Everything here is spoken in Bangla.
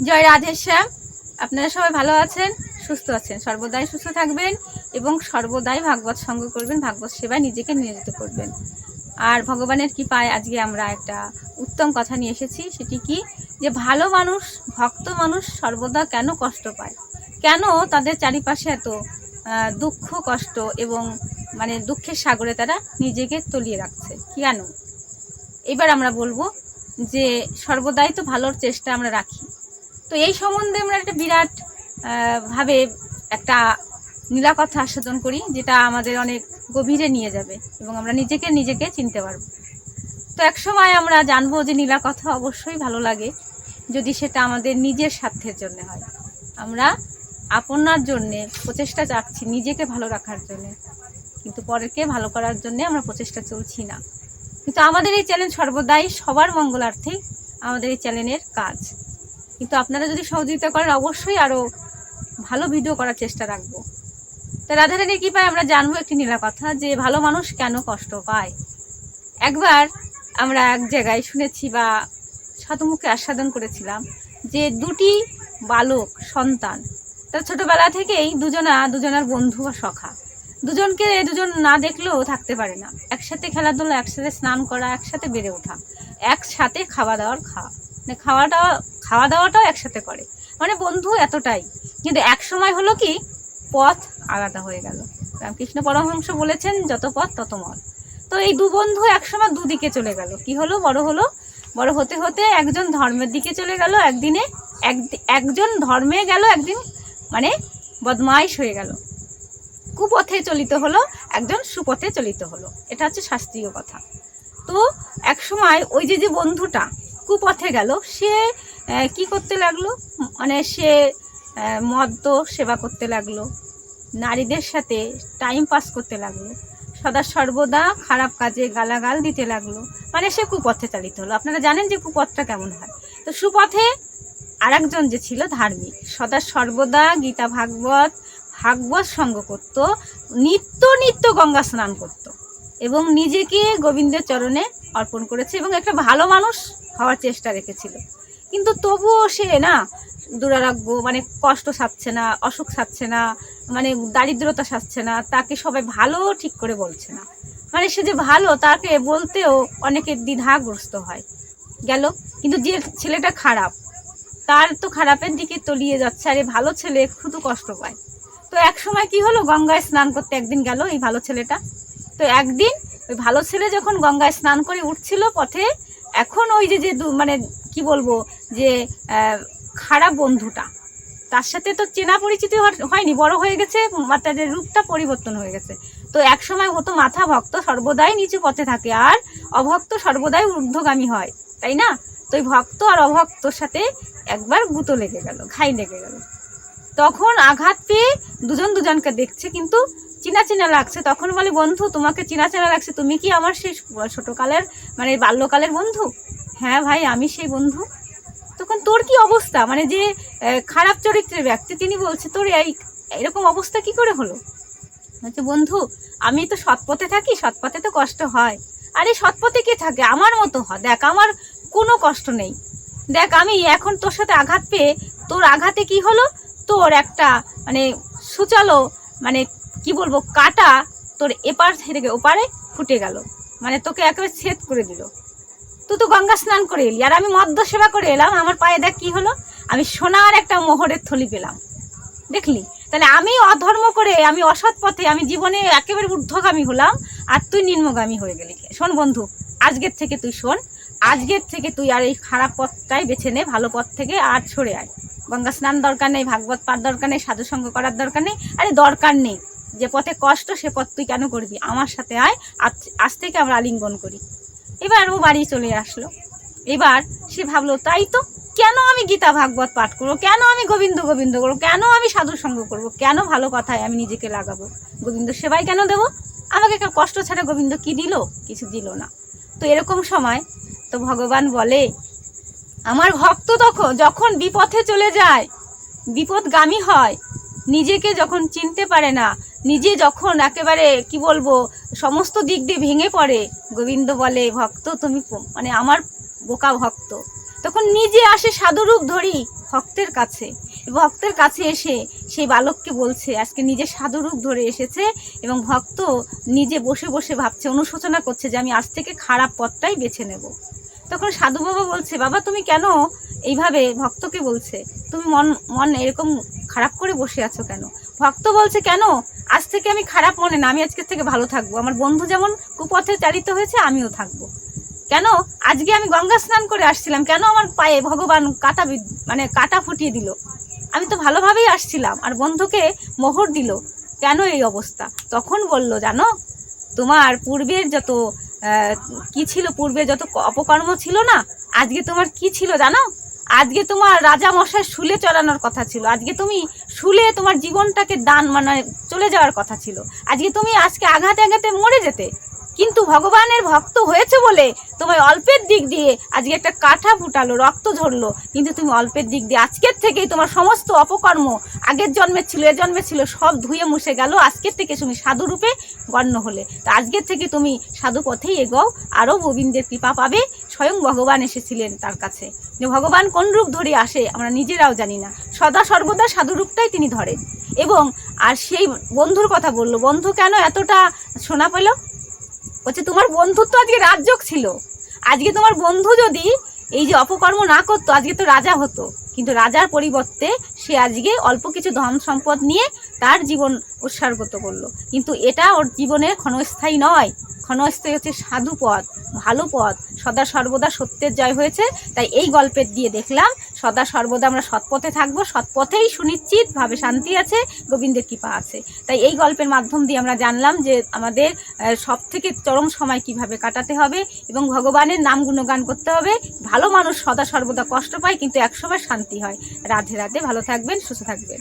জয় রাধেশ্যাম আপনারা সবাই ভালো আছেন, সুস্থ আছেন। সর্বদাই সুস্থ থাকবেন এবং সর্বদাই ভাগবত সঙ্গ করবেন, ভাগবত সেবায় নিজেকে নিয়োজিত করবেন। আর ভগবানের কৃপায় আজকে আমরা একটা উত্তম কথা নিয়ে এসেছি, সেটি কি? যে ভালো মানুষ, ভক্ত মানুষ সর্বদা কেন কষ্ট পায়? কেন তাদের চারিপাশে এত দুঃখ, কষ্ট এবং মানে দুঃখের সাগরে তারা নিজেকে তলিয়ে রাখছে? কেন? এবার আমরা বলব যে সর্বদাই তো ভালোর চেষ্টা আমরা রাখি। তো এই সম্বন্ধে আমরা একটা বিরাট ভাবে একটা নীলাকথা আস্বাদন করি, যেটা আমাদের অনেক গভীরে নিয়ে যাবে এবং আমরা নিজেকে নিজেকে চিনতে পারব। তো এক সময় আমরা জানব যে নীলাকথা অবশ্যই ভালো লাগে, যদি সেটা আমাদের নিজের স্বার্থের জন্য হয়। আমরা আপনার জন্যে প্রচেষ্টা চাচ্ছি নিজেকে ভালো রাখার জন্যে, কিন্তু পরেরকে ভালো করার জন্যে আমরা প্রচেষ্টা চলছি না। কিন্তু আমাদের এই চ্যালেঞ্জ সর্বদাই সবার মঙ্গলার্থেই আমাদের এই চ্যানেলের কাজ। কিন্তু আপনারা যদি সহযোগিতা করেন, অবশ্যই আরও ভালো ভিডিও করার চেষ্টা রাখব। তা কি পায় আমরা জানব একটি নীলা কথা, যে ভালো মানুষ কেন কষ্ট পায়? একবার আমরা এক জায়গায় শুনেছি বা শতমুখে আস্বাদন করেছিলাম যে দুটি বালক সন্তান, তার ছোটবেলা থেকেই দুজনা দুজনার বন্ধু বা সখা। দুজনকে দুজন না দেখলেও থাকতে পারে না। একসাথে খেলাধুলা, একসাথে স্নান করা, একসাথে বেড়ে ওঠা, একসাথে খাওয়া দাওয়ার খাওয়া। মানে খাওয়াটা খাওয়া দাওয়াটাও একসাথে করে। মানে বন্ধু এতটাই। কিন্তু এক সময় হলো কি, পথ আলাদা হয়ে গেল। রামকৃষ্ণ পরমহংস বলেছেন, যত পথ, তত মত তো এই দু বন্ধু একসময় দুদিকে চলে গেল। কি হলো? বড় হলো। বড় হতে হতে একজন ধর্মের দিকে চলে গেল। একদিনে এক, একজন ধর্মে গেল, একদিন মানে বদমাইশ হয়ে গেল। কুপথে চলিত হলো, একজন সুপথে চলিত হলো। এটা হচ্ছে শাস্ত্রীয় কথা। তো এক সময় ওই যে যে বন্ধুটা কুপথে গেল। সে কি করতে লাগল? মানে সে মদ্য সেবা করতে লাগল। নারীদের সাথে টাইম পাস করতে লাগল। সদা সর্বদা খারাপ কাজে গালাগাল দিতে লাগল। মানে সে কুপথে চালিত হলো। আপনারা জানেন যে কুপথটা কেমন হয়। তো সুপথে আরেকজন যে ছিল ধার্মিক, সদা সর্বদা গীতা ভাগবত ভাগবত সঙ্গ করত, নিত্য নিত্য গঙ্গা স্নান করত। এবং নিজেকে গোবিন্দের চরণে অর্পণ করেছে এবং একটা ভালো মানুষ হওয়ার চেষ্টা রেখেছিল। কিন্তু তবুও সে না দুরারোগ্য মানে কষ্ট সাচ্ছে না, অসুখ সাচ্ছে না মানে দারিদ্রতা সাচ্ছে না, তাকে সবাই ভালো ঠিক করে বলছে না। মানে সে যে ভালো, তাকে বলতেও অনেকের দ্বিধাগ্রস্ত হয়। গেল। কিন্তু যে ছেলেটা খারাপ, তার তো খারাপের দিকে তলিয়ে যাচ্ছে, আর এই ভালো ছেলে শুধু কষ্ট পায়। তো এক সময় কি হলো? গঙ্গায় স্নান করতে একদিন গেল এই ভালো ছেলেটা। তো একদিন ওই ভালো ছেলে যখন গঙ্গায় স্নান করে উঠছিল পথে, এখন ওই যে যে মানে কি বলব, যে খারাপ বন্ধুটা, তার সাথে তো চেনা পরিচিতি হয়নি, বড় হয়ে গেছে তাদের রূপটা পরিবর্তন হয়ে গেছে। তো এক সময় হতো মাথা ভক্ত, সর্বদাই নিচু পথে থাকে, আর অভক্ত সর্বদাই ঊর্ধ্বগামী হয়, তাই না? তো ওই ভক্ত আর অভক্তর সাথে একবার গুঁতো লেগে গেল, ঘাই লেগে গেল। তখন আঘাত পেয়ে দুজন দুজনকে দেখছে, কিন্তু চিনা চিনা লাগছে। তখন বলে, বন্ধু, তোমাকে চিনা চেনা লাগছে। তুমি কি আমার সেই ছোটকালের মানে বাল্যকালের বন্ধু? হ্যাঁ ভাই, আমি সেই বন্ধু। তখন তোর কি অবস্থা? মানে যে খারাপ চরিত্রের ব্যক্তি, তিনি বলছে, তোর এই, এরকম অবস্থা কি করে হলো? বলছে, বন্ধু, আমি তো সৎপথে থাকি সৎপথে তো কষ্ট হয়। আরে সৎপথে কে থাকে? আমার মতো হ। দেখ, আমার কোনো কষ্ট নেই। দেখ, আমি এখন তোর সাথে আঘাত পেয়ে, তোর আঘাতে কি হলো? তোর একটা মানে সুচালো মানে কি বলব, কাটা তোর এপার থেকে ওপারে ফুটে গেল। মানে তোকে একেবারে ছেদ করে দিল। তুই তো গঙ্গা স্নান করে এলি। আর আমি মদ্য সেবা করে এলাম। আমার পায়ে দেখ কি হলো? আমি সোনার একটা মোহরের থলি পেলাম। দেখলি? তাহলে আমি অধর্ম করে, আমি অসৎ পথে, আমি জীবনে একেবারে ঊর্ধ্বগামী হলাম। আর তুই নিম্নগামী হয়ে গেলি। শোন বন্ধু, আজকের থেকে তুই শোন। আজকের থেকে তুই আর এই খারাপ পথটাই বেছে নে, ভালো পথ থেকে আর সরে আয়। গঙ্গা স্নান দরকার নেই, ভাগবত পাঠ দরকার নেই, সাধুসঙ্গ করার দরকার নেই, আরে দরকার নেই। যে পথে কষ্ট, সে পথ তুই কেন করবি? আমার সাথে আয়, আজ- থেকে আমরা আলিঙ্গন করি। এবার ও বাড়ি চলে আসলো। এবার সে ভাবলো, তাই তো? কেন আমি গীতা ভাগবত পাঠ করব? কেন আমি গোবিন্দ গোবিন্দ করব? কেন আমি সাধু সঙ্গ করব? কেন ভালো কথায় আমি নিজেকে লাগাবো? গোবিন্দ সেবাই কেন দেবো? আমাকে কষ্ট ছাড়া গোবিন্দ কি দিল? কিছু দিল না। তো এরকম সময় তো ভগবান বলে, আমার ভক্ত তখন যখন বিপথে চলে যায়, বিপদগামী হয়, নিজেকে যখন চিনতে পারে না নিজে যখন একেবারে, কি বলব, সমস্ত দিক দিয়ে ভেঙে পড়ে, গোবিন্দ বলে, ভক্ত তুমি মানে আমার বোকা ভক্ত, তখন নিজে আসে সাধুরূপ ধরি ভক্তের কাছে। ভক্তের কাছে এসে সেই বালককে বলছে, আজকে নিজে সাধুরূপ ধরে এসেছে এবং ভক্ত নিজে বসে বসে ভাবছে, অনুশোচনা করছে যে আমি আজ থেকে খারাপ পথটাই বেছে নেব। তখন সাধু বাবা বলছে, বাবা, তুমি কেন এইভাবে? ভক্তকে বলছে, তুমি মন মন এরকম খারাপ করে বসে আছো কেন? ভক্ত বলছে, কেন? থেকে আমি খারাপ মনে না, আমি আজকে থেকে ভালো থাকব। আমার বন্ধু যেমন কুপথে চালিত হয়েছে, আমিও থাকব। কেন? আজকে আমি গঙ্গা স্নান করে আসছিলাম। কেন আমার পায়ে ভগবান কাটা মানে কাটা ফুটিয়ে দিল? আমি তো ভালোভাবেই আসছিলাম, আর বন্ধুকে মোহর দিল। কেন এই অবস্থা? তখন বলল, জানো, তোমার পূর্বের যত কি ছিল পূর্বে যত অপকর্ম ছিল না, আজকে তোমার কি ছিল জানো? আজকে তোমার রাজা মশাই শুলে চড়ানোর কথা ছিল। আজকে তুমি শুলে তোমার জীবনটাকে দান মানে চলে যাওয়ার কথা ছিল। আজকে তুমি আজকে আঘাতে আঘাতে মরে যেতে। কিন্তু ভগবানের ভক্ত হয়েছে বলে তোমায় অল্পের দিক দিয়ে আজকে একটা কাঠা ফুটালো, রক্ত ঝরলো। কিন্তু তুমি অল্পের দিক দিয়ে আজকের থেকেই তোমার সমস্ত অপকর্ম আগের জন্মে ছিল, এ জন্মে ছিল, সব ধুয়ে মুছে গেল। আজকের থেকে তুমি সাধু রূপে গণ্য হলে। তা আজকের থেকে তুমি সাধু পথেই এগোও। আরও গোবিন্দের কৃপা পাবে। স্বয়ং ভগবান এসেছিলেন তার কাছে। যে ভগবান কোন রূপ ধরে আসে আমরা নিজেরাও জানি না। সদা সর্বদা সাধু রূপটাই তিনি ধরেন। এবং আর সেই বন্ধুর কথা বলল, বন্ধু, কেন এতটা শোনা পেল? বলছে, তোমার বন্ধুর তো আজকে রাজযোগ ছিল। আজকে তোমার বন্ধু যদি এই যে অপকর্ম না করতো, আজকে তো রাজা হতো। কিন্তু রাজার পরিবর্তে সে আজকে অল্প কিছু ধন সম্পদ নিয়ে তার জীবন উৎসর্গত করল। কিন্তু এটা ওর জীবনের ক্ষণস্থায়ী নয়। ক্ষণস্থায়ী হচ্ছে সাধু পথ, ভালো পথ। সদা সর্বদা সত্যের জয় হয়েছে, তাই এই গল্পের দিয়ে দেখলাম, সদা সর্বদা আমরা সৎপথে থাকব সৎপথেই সুনিশ্চিতভাবে শান্তি আছে, গোবিন্দের কৃপা আছে। তাই এই গল্পের মাধ্যম দিয়ে আমরা জানলাম যে আমাদের সব থেকে চরম সময় কীভাবে কাটাতে হবে এবং ভগবানের নাম গুণগান করতে হবে। ভালো মানুষ সদা সর্বদা কষ্ট পায়, কিন্তু একসময় শান্তি হয়। রাধে রাধে, ভালো থাকবেন, সুস্থ থাকবেন।